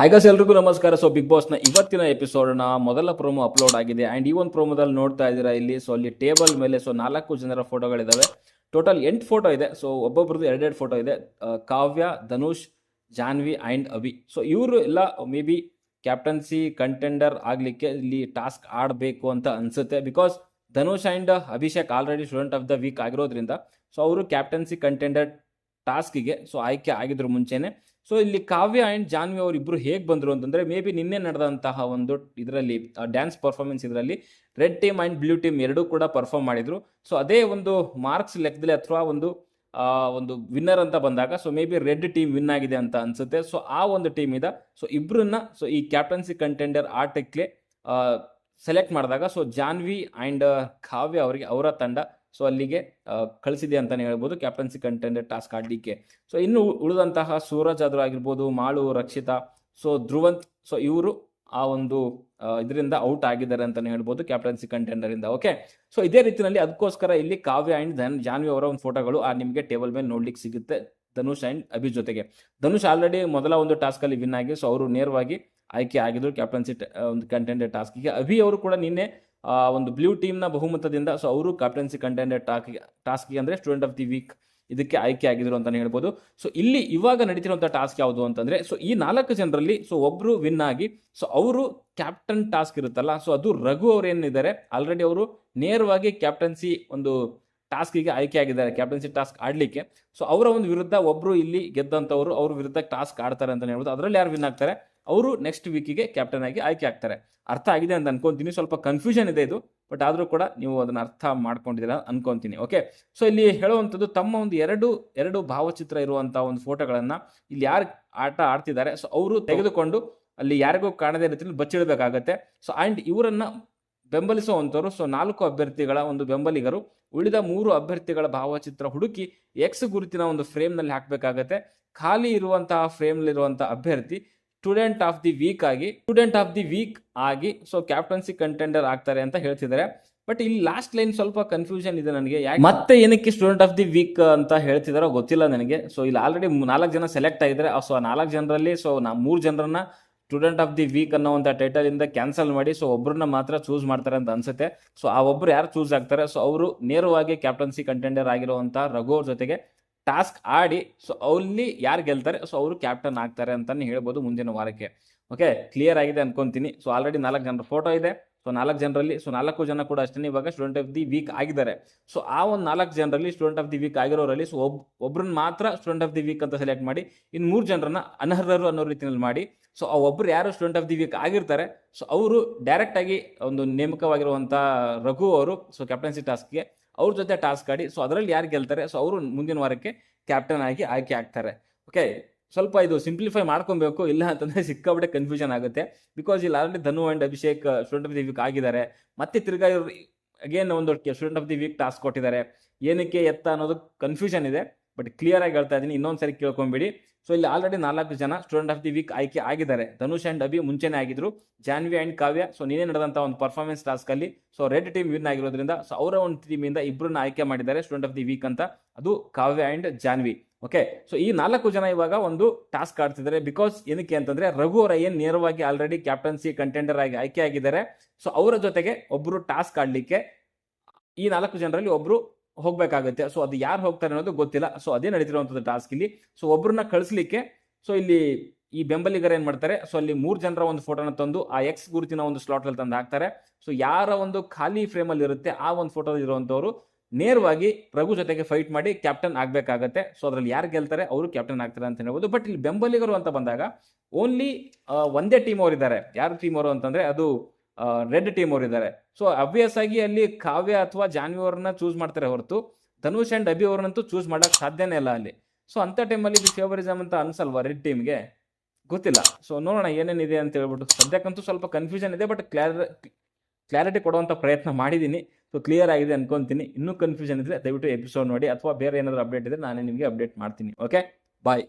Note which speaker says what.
Speaker 1: ಹಾಗಾಸ್ ಎಲ್ರಿಗೂ ನಮಸ್ಕಾರ. So big ಬಾಸ್ನ ಇವತ್ತಿನ ಎಪಿಸೋಡ್ನ ಮೊದಲ ಪ್ರೋಮೋ ಅಪ್ಲೋಡ್ ಆಗಿದೆ. ಆ್ಯಂಡ್ ಈ ಒಂದು ಪ್ರೋಮೋದಲ್ಲಿ ನೋಡ್ತಾ ಇದ್ದೀರಾ ಇಲ್ಲಿ? ಸೊ ಅಲ್ಲಿ ಟೇಬಲ್ ಮೇಲೆ ಸೊ ನಾಲ್ಕು ಜನರ ಫೋಟೋಗಳಿದ್ದಾವೆ ಟೋಟಲ್ ಎಂಟು ಫೋಟೋ ಇದೆ. ಸೊ ಒಬ್ಬೊಬ್ರದ್ದು ಎರಡೆರಡು ಫೋಟೋ ಇದೆ. ಆ, ಕಾವ್ಯ ಧನುಷ್ ಜಾನ್ವಿ ಆ್ಯಂಡ್ ಅಭಿ. ಸೊ ಇವರು ಎಲ್ಲ ಮೇ ಬಿ ಕ್ಯಾಪ್ಟನ್ಸಿ ಕಂಟೆಂಡರ್ ಆಗಲಿಕ್ಕೆ ಇಲ್ಲಿ ಟಾಸ್ಕ್ ಆಡಬೇಕು ಅಂತ ಅನಿಸುತ್ತೆ. Because Dhanush and Abhishek already student of the week ಆಗಿರೋದ್ರಿಂದ ಸೊ ಅವರು ಕ್ಯಾಪ್ಟನ್ಸಿ ಕಂಟೆಂಡರ್ ಟಾಸ್ಕಿಗೆ, ಸೊ ಆಯ್ಕೆ ಆಗಿದ್ರು ಮುಂಚೆನೆ. ಸೊ ಇಲ್ಲಿ ಕಾವ್ಯ ಆ್ಯಂಡ್ ಜಾನ್ವಿ ಅವರು ಇಬ್ಬರು ಹೇಗೆ ಬಂದರು ಅಂತಂದರೆ, ಮೇ ಬಿ ನಿನ್ನೆ ನಡೆದಂತಹ ಒಂದು ಇದರಲ್ಲಿ ಡ್ಯಾನ್ಸ್ ಪರ್ಫಾರ್ಮೆನ್ಸ್ ಇದರಲ್ಲಿ red team and blue team ಎರಡೂ ಕೂಡ ಪರ್ಫಾರ್ಮ್ ಮಾಡಿದರು. ಸೊ ಅದೇ ಒಂದು ಮಾರ್ಕ್ಸ್ ಲೆಕ್ಕದಲ್ಲಿ ಅಥವಾ ಒಂದು ಒಂದು ವಿನ್ನರ್ ಅಂತ ಬಂದಾಗ, so may be red team win ಆಗಿದೆ ಅಂತ ಅನ್ಸುತ್ತೆ. ಸೊ ಆ ಒಂದು ಟೀಮ್ ಇದೆ. ಸೊ ಇಬ್ಬರನ್ನ ಸೊ ಈ ಕ್ಯಾಪ್ಟನ್ಸಿ ಕಂಟೆಂಡರ್ ಆಟಕ್ಕೆ ಸೆಲೆಕ್ಟ್ ಮಾಡಿದಾಗ, ಸೊ ಜಾನ್ವಿ ಆ್ಯಂಡ್ ಕಾವ್ಯ ಅವರಿಗೆ ಅವರ ತಂಡ ಸೊ ಅಲ್ಲಿಗೆ ಕಳಿಸಿದೆ ಅಂತಲೇ ಹೇಳ್ಬೋದು. ಕ್ಯಾಪ್ಟನ್ಸಿ ಕಂಟೆಂಡರ್ ಟಾಸ್ಕ್ ಆಡಲಿಕ್ಕೆ. ಸೊ ಇನ್ನು ಉಳಿದಂತಹ ಸೂರಜ್ ಆದರೂ ಆಗಿರ್ಬೋದು, ಮಾಳು, ರಕ್ಷಿತಾ, ಸೊ ಧ್ರುವಂತ್, ಸೊ ಇವರು ಆ ಒಂದು ಇದರಿಂದ ಔಟ್ ಆಗಿದ್ದಾರೆ ಅಂತಲೇ ಹೇಳ್ಬೋದು ಕ್ಯಾಪ್ಟನ್ಸಿ ಕಂಟೆಂಡರಿಂದ ಓಕೆ ಸೊ ಇದೇ ರೀತಿಯಲ್ಲಿ ಅದಕ್ಕೋಸ್ಕರ ಇಲ್ಲಿ ಕಾವ್ಯ ಆ್ಯಂಡ್ ಧನ್, ಜಾನ್ವಿ ಅವರ ಒಂದು ಫೋಟೋಗಳು ಆ ನಿಮಗೆ ಟೇಬಲ್ ಮೇಲೆ ನೋಡ್ಲಿಕ್ಕೆ ಸಿಗುತ್ತೆ ಧನುಷ್ ಆ್ಯಂಡ್ ಅಭಿ ಜೊತೆಗೆ. ಧನುಷ್ ಆಲ್ರೆಡಿ ಮೊದಲ ಒಂದು ಟಾಸ್ಕಲ್ಲಿ ವಿನ್ ಆಗಿ ಸೊ ಅವರು ನೇರವಾಗಿ ಆಯ್ಕೆ ಆಗಿದ್ರು ಕ್ಯಾಪ್ಟನ್ಸಿ ಒಂದು ಕಂಟೆಂಡರ್ ಟಾಸ್ಕಿಗೆ ಅಭಿ ಅವರು ಕೂಡ ನಿನ್ನೆ ಒಂದು ಬ್ಲೂ ಟೀಮ್ನ ಬಹುಮತದಿಂದ ಸೊ ಅವರು ಕ್ಯಾಪ್ಟನ್ಸಿ ಕಂಟೆಂಡರ್ ಟಾಕ್ ಟಾಸ್ಕಿಗೆ ಅಂದರೆ ಸ್ಟೂಡೆಂಟ್ ಆಫ್ ದಿ ವೀಕ್ ಇದಕ್ಕೆ ಆಯ್ಕೆ ಆಗಿದ್ರು ಅಂತಲೇ ಹೇಳ್ಬೋದು. ಸೊ ಇಲ್ಲಿ ಇವಾಗ ನಡೀತಿರುವಂಥ ಟಾಸ್ಕ್ ಯಾವುದು ಅಂತಂದರೆ ಸೊ ಈ ನಾಲ್ಕು ಜನರಲ್ಲಿ ಸೊ ಒಬ್ಬರು ವಿನ್ ಆಗಿ ಸೊ ಅವರು ಕ್ಯಾಪ್ಟನ್ ಟಾಸ್ಕ್ ಇರುತ್ತಲ್ಲ ಸೊ ಅದು ರಘು ಅವ್ರು ಏನಿದ್ದಾರೆ ಆಲ್ರೆಡಿ ಅವರು ನೇರವಾಗಿ ಕ್ಯಾಪ್ಟನ್ಸಿ ಒಂದು ಟಾಸ್ಕಿಗೆ ಆಯ್ಕೆ ಆಗಿದ್ದಾರೆ ಕ್ಯಾಪ್ಟನ್ಸಿ ಟಾಸ್ಕ್ ಆಡಲಿಕ್ಕೆ. ಸೊ ಅವರ ಒಂದು ವಿರುದ್ಧ ಒಬ್ಬರು ಇಲ್ಲಿ ಗೆದ್ದಂಥವ್ರು ಅವ್ರ ವಿರುದ್ಧ ಟಾಸ್ಕ್ ಆಡ್ತಾರೆ ಅಂತಲೇ ಹೇಳ್ಬೋದು. ಅದರಲ್ಲಿ ಯಾರು ವಿನ್ ಆಗ್ತಾರೆ? ಅವರು ನೆಕ್ಸ್ಟ್ ವೀಕಿಗೆ ಕ್ಯಾಪ್ಟನ್ ಆಗಿ ಆಯ್ಕೆ ಆಗ್ತಾರೆ. ಅರ್ಥ ಆಗಿದೆ ಅಂತ ಅನ್ಕೊಂತೀನಿ. ಸ್ವಲ್ಪ ಕನ್ಫ್ಯೂಷನ್ ಇದೆ ಇದು. ಬಟ್ ಆದರೂ ಕೂಡ ನೀವು ಅದನ್ನು ಅರ್ಥ ಮಾಡ್ಕೊಂಡಿದ್ದೀರಾ ಅನ್ಕೊಂತೀನಿ. ಓಕೆ ಸೊ ಇಲ್ಲಿ ಹೇಳುವಂಥದ್ದು ತಮ್ಮ ಒಂದು ಎರಡು ಎರಡು ಭಾವಚಿತ್ರ ಇರುವಂಥ ಒಂದು ಫೋಟೋಗಳನ್ನು ಇಲ್ಲಿ ಯಾರು ಆಟ ಆಡ್ತಿದ್ದಾರೆ. ಸೊ ಅವರು ತೆಗೆದುಕೊಂಡು ಅಲ್ಲಿ ಯಾರಿಗೂ ಕಾಣದೇ ರೀತಿಯಲ್ಲಿ ಬಚ್ಚಿಡಬೇಕಾಗತ್ತೆ. ಸೊ ಆ್ಯಂಡ್ ಇವರನ್ನು ಬೆಂಬಲಿಸುವಂಥವ್ರು ಸೊ ನಾಲ್ಕು ಅಭ್ಯರ್ಥಿಗಳ ಒಂದು ಬೆಂಬಲಿಗರು, ಉಳಿದ ಮೂರು ಅಭ್ಯರ್ಥಿಗಳ ಭಾವಚಿತ್ರ ಹುಡುಕಿ ಎಕ್ಸ್ ಗುರುತಿನ ಒಂದು ಫ್ರೇಮ್ನಲ್ಲಿ ಹಾಕಬೇಕಾಗತ್ತೆ. ಖಾಲಿ ಇರುವಂತಹ ಫ್ರೇಮ್ನಲ್ಲಿರುವಂಥ ಅಭ್ಯರ್ಥಿ ಸ್ಟೂಡೆಂಟ್ ಆಫ್ ದಿ ವೀಕ್ ಆಗಿ ಸ್ಟೂಡೆಂಟ್ ಆಫ್ ದಿ ವೀಕ್ ಆಗಿ ಸೊ ಕ್ಯಾಪ್ಟನ್ಸಿ ಕಂಟೆಂಡರ್ ಆಗ್ತಾರೆ ಅಂತ ಹೇಳ್ತಿದ್ದಾರೆ. ಬಟ್ ಇಲ್ಲಿ ಲಾಸ್ಟ್ ಲೈನ್ ಸ್ವಲ್ಪ ಕನ್ಫ್ಯೂಷನ್ ಇದೆ ನನಗೆ. ಮತ್ತೆ ಏನಕ್ಕೆ ಸ್ಟೂಡೆಂಟ್ ಆಫ್ ದಿ ವೀಕ್ ಅಂತ ಹೇಳ್ತಿದಾರೋ ಗೊತ್ತಿಲ್ಲ ನನಗೆ. ಸೊ ಇಲ್ಲಿ ಆಲ್ರೆಡಿ ನಾಲ್ಕು ಜನ ಸೆಲೆಕ್ಟ್ ಆಗಿದ್ರೆ ಸೊ ಆ ನಾಲ್ಕು ಜನರಲ್ಲಿ ಸೊ ನಾ ಮೂರು ಜನರನ್ನ ಸ್ಟೂಡೆಂಟ್ ಆಫ್ ದಿ ವೀಕ್ ಅನ್ನೋ ಒಂದು ಟೈಟಲ್ ಇಂದ ಕ್ಯಾನ್ಸಲ್ ಮಾಡಿ ಸೊ ಒಬ್ಬರನ್ನ ಮಾತ್ರ ಚೂಸ್ ಮಾಡ್ತಾರೆ ಅಂತ ಅನ್ಸುತ್ತೆ. ಸೊ ಆ ಒಬ್ರು ಯಾರು ಚೂಸ್ ಆಗ್ತಾರೆ? ಸೊ ಅವರು ನೇರವಾಗಿ ಕ್ಯಾಪ್ಟನ್ಸಿ ಕಂಟೆಂಡರ್ ಆಗಿರುವಂಥ ರಘು ಅವ್ರ ಜೊತೆಗೆ ಟಾಸ್ಕ್ ಆಡಿ ಸೊ ಅಲ್ಲಿ ಯಾರು ಗೆಲ್ತಾರೆ ಸೊ ಅವರು ಕ್ಯಾಪ್ಟನ್ ಆಗ್ತಾರೆ ಅಂತಲೇ ಹೇಳ್ಬೋದು ಮುಂದಿನ ವಾರಕ್ಕೆ. ಓಕೆ ಕ್ಲಿಯರ್ ಆಗಿದೆ ಅನ್ಕೊಂತೀನಿ. ಸೊ ಆಲ್ರೆಡಿ ನಾಲ್ಕು ಜನರ ಫೋಟೋ ಇದೆ. ಸೊ ನಾಲ್ಕು ಜನರಲ್ಲಿ ಸೊ ನಾಲ್ಕು ಜನ ಕೂಡ ಅಷ್ಟೇ ಇವಾಗ ಸ್ಟೂಡೆಂಟ್ ಆಫ್ ದಿ ವೀಕ್ ಆಗಿದ್ದಾರೆ. ಸೊ ಆ ಒಂದು ನಾಲ್ಕು ಜನರಲ್ಲಿ ಸ್ಟೂಡೆಂಟ್ ಆಫ್ ದಿ ವೀಕ್ ಆಗಿರೋರಲ್ಲಿ ಸೊ ಒಬ್, ಒಬ್ರನ್ನ ಮಾತ್ರ ಸ್ಟೂಡೆಂಟ್ ಆಫ್ ದಿ ವೀಕ್ ಅಂತ ಸೆಲೆಕ್ಟ್ ಮಾಡಿ ಇನ್ನು ಮೂರು ಜನರನ್ನ ಅನರ್ಹರು ಅನ್ನೋ ರೀತಿಯಲ್ಲಿ ಮಾಡಿ ಸೊ ಆ ಒಬ್ಬರು ಯಾರು ಸ್ಟೂಡೆಂಟ್ ಆಫ್ ದಿ ವೀಕ್ ಆಗಿರ್ತಾರೆ ಸೊ ಅವರು ಡೈರೆಕ್ಟಾಗಿ ಒಂದು ನೇಮಕವಾಗಿರುವಂಥ ರಘು ಅವರು ಸೊ ಕ್ಯಾಪ್ಟನ್ಸಿ ಟಾಸ್ಕ್ಗೆ ಅವ್ರ ಜೊತೆ ಟಾಸ್ಕ್ ಆಡಿ ಸೊ ಅದರಲ್ಲಿ ಯಾರು ಗೆಲ್ತಾರೆ? ಸೊ ಅವರು ಮುಂದಿನ ವಾರಕ್ಕೆ ಕ್ಯಾಪ್ಟನ್ ಆಗಿ ಆಯ್ಕೆ ಆಗ್ತಾರೆ. ಓಕೆ ಸ್ವಲ್ಪ ಇದು ಸಿಂಪ್ಲಿಫೈ ಮಾಡ್ಕೊಬೇಕು, ಇಲ್ಲ ಅಂತಂದ್ರೆ ಸಿಕ್ಕಾಬಿಟ್ಟೆ ಕನ್ಫ್ಯೂಷನ್ ಆಗುತ್ತೆ. ಬಿಕಾಸ್ ಇಲ್ಲಿ already Dhanu and Abhishek student of the week ಆಗಿದ್ದಾರೆ. ಮತ್ತೆ ತಿರ್ಗಾ ಇವರು ಅಗೇನ್ ಒಂದು student of the week task ಕೊಟ್ಟಿದ್ದಾರೆ. ಏನಕ್ಕೆ ಎತ್ತ ಅನ್ನೋದು ಕನ್ಫ್ಯೂಷನ್ ಇದೆ. ಬಟ್ ಕ್ಲಿಯರ್ ಆಗಿ ಹೇಳ್ತಾ ಇದ್ದೀನಿ. ಇನ್ನೊಂದ್ಸರಿ ಕೇಳ್ಕೊಂಬಿಡಿ. ಸೊ ಇಲ್ಲಿ ಆಲ್ರೆಡಿ ನಾಲ್ಕು ಜನ ಸ್ಟೂಡೆಂಟ್ ಆಫ್ ದಿ ವೀಕ್ ಆಯ್ಕೆ ಆಗಿದ್ದಾರೆ. ಧನುಷ್ ಆ್ಯಂಡ್ ಅಭಿ ಮುಂಚೆನೇ ಆಗಿದ್ರು. ಜಾನ್ವಿ ಆ್ಯಂಡ್ ಕಾವ್ಯ ಸೊ ನೀನೇ ನಡೆದಂಥ ಒಂದು ಪರ್ಫಾರ್ಮೆನ್ಸ್ ಟಾಸ್ಕಲ್ಲಿ ಸೊ ರೆಡ್ ಟೀಮ್ ವಿನ್ ಆಗಿರೋದ್ರಿಂದ ಸೊ ಅವರ ಒಂದು ಟೀಮಿಂದ ಇಬ್ಬರನ್ನ ಆಯ್ಕೆ ಮಾಡಿದ್ದಾರೆ ಸ್ಟೂಡೆಂಟ್ ಆಫ್ ದಿ ವೀಕ್ ಅಂತ. ಅದು Kavya and Janvi. Okay so ಈ ನಾಲ್ಕು ಜನ ಇವಾಗ ಒಂದು ಟಾಸ್ಕ್ ಆಡ್ತಿದ್ದಾರೆ. ಬಿಕಾಸ್ ಏನಕ್ಕೆ ಅಂತಂದ್ರೆ, ರಘು ಅವರ ನೇರವಾಗಿ ಆಲ್ರೆಡಿ ಕ್ಯಾಪ್ಟನ್ಸಿ ಕಂಟೆಂಡರ್ ಆಗಿ ಆಯ್ಕೆ ಆಗಿದ್ದಾರೆ. ಸೊ ಅವರ ಜೊತೆಗೆ ಒಬ್ಬರು ಟಾಸ್ಕ್ ಆಡಲಿಕ್ಕೆ ಈ ನಾಲ್ಕು ಜನರಲ್ಲಿ ಒಬ್ಬರು ಹೋಗ್ಬೇಕಾಗುತ್ತೆ. ಸೊ ಅದು ಯಾರು ಹೋಗ್ತಾರೆ ಅನ್ನೋದು ಗೊತ್ತಿಲ್ಲ. ಸೊ ಅದೇ ನಡೀತಿರುವಂಥದ್ದು ಟಾಸ್ಕ್ ಇಲ್ಲಿ. ಸೊ ಒಬ್ಬರನ್ನ ಕಳಿಸ್ಲಿಕ್ಕೆ ಸೊ ಇಲ್ಲಿ ಈ ಬೆಂಬಲಿಗರು ಏನು ಮಾಡ್ತಾರೆ? ಸೊ ಅಲ್ಲಿ ಮೂರು ಜನರ ಒಂದು ಫೋಟೋನ ತಂದು, ಆ ಎಕ್ಸ್ ಗುರುತಿನ ಒಂದು ಸ್ಲಾಟಲ್ಲಿ ತಂದು ಹಾಕ್ತಾರೆ. ಸೊ ಯಾರ ಒಂದು ಖಾಲಿ ಫ್ರೇಮಲ್ಲಿ ಇರುತ್ತೆ, ಆ ಒಂದು ಫೋಟೋದಲ್ಲಿ ಇರುವಂಥವ್ರು ನೇರವಾಗಿ ರಘು ಜೊತೆಗೆ ಫೈಟ್ ಮಾಡಿ ಕ್ಯಾಪ್ಟನ್ ಆಗಬೇಕಾಗತ್ತೆ. ಸೊ ಅದರಲ್ಲಿ ಯಾರು ಗೆಲ್ತಾರೆ? ಅವರು ಕ್ಯಾಪ್ಟನ್ ಆಗ್ತಾರೆ ಅಂತ ಹೇಳ್ಬೋದು. ಬಟ್ ಇಲ್ಲಿ ಬೆಂಬಲಿಗರು ಅಂತ ಬಂದಾಗ ಓನ್ಲಿ ಒಂದೇ ಟೀಮ್ ಅವರು ಇದ್ದಾರೆ ಯಾರು ಟೀಮ್ ಅವರು ಅಂತಂದ್ರೆ, ಅದು ರೆಡ್ ಟೀಮ್ ಅವರು ಇದ್ದಾರೆ. ಸೊ ಅಬ್ವಿಯಸ್ ಆಗಿ ಅಲ್ಲಿ ಕಾವ್ಯ ಅಥವಾ ಜಾನ್ವಿ ಅವ್ರನ್ನ ಚೂಸ್ ಮಾಡ್ತಾರೆ ಹೊರತು. ಧನುಷ್ ಅಂಡ್ ಅಭಿ ಅವ್ರನ್ನಂತೂ ಚೂಸ್ ಮಾಡಕ್ ಸಾಧ್ಯನೇ ಇಲ್ಲ ಅಲ್ಲಿ. ಸೊ ಅಂತ ಟೈಮಲ್ಲಿ ಇದು ಫೇವರಿಸಮ್ ಅಂತ ಅನ್ಸಲ್ವಾ ರೆಡ್ ಟೀಮ್ಗೆ ಗೊತ್ತಿಲ್ಲ. ಸೊ ನೋಡೋಣ ಏನೇನಿದೆ ಅಂತ ಹೇಳ್ಬಿಟ್ಟು. ಸದ್ಯಕ್ಕಂತೂ ಸ್ವಲ್ಪ ಕನ್ಫ್ಯೂಷನ್ ಇದೆ ಬಟ್ ಕ್ಲಾರ ಕ್ಲಾರಿಟಿ ಕೊಡುವಂಥ ಪ್ರಯತ್ನ ಮಾಡಿದ್ದೀನಿ ಸೊ ಕ್ಲಿಯರ್ ಆಗಿದೆ ಅನ್ಕೊಂತೀನಿ. ಇನ್ನೂ ಕನ್ಫ್ಯೂಷನ್ ಇದ್ರೆ ದಯವಿಟ್ಟು ಎಪಿಸೋಡ್ ನೋಡಿ, ಅಥವಾ ಬೇರೆ ಏನಾದರೂ ಅಪ್ಡೇಟ್ ಇದ್ರೆ ನಾನು ನಿಮಗೆ ಅಪ್ಡೇಟ್ ಮಾಡ್ತೀನಿ. Okay bye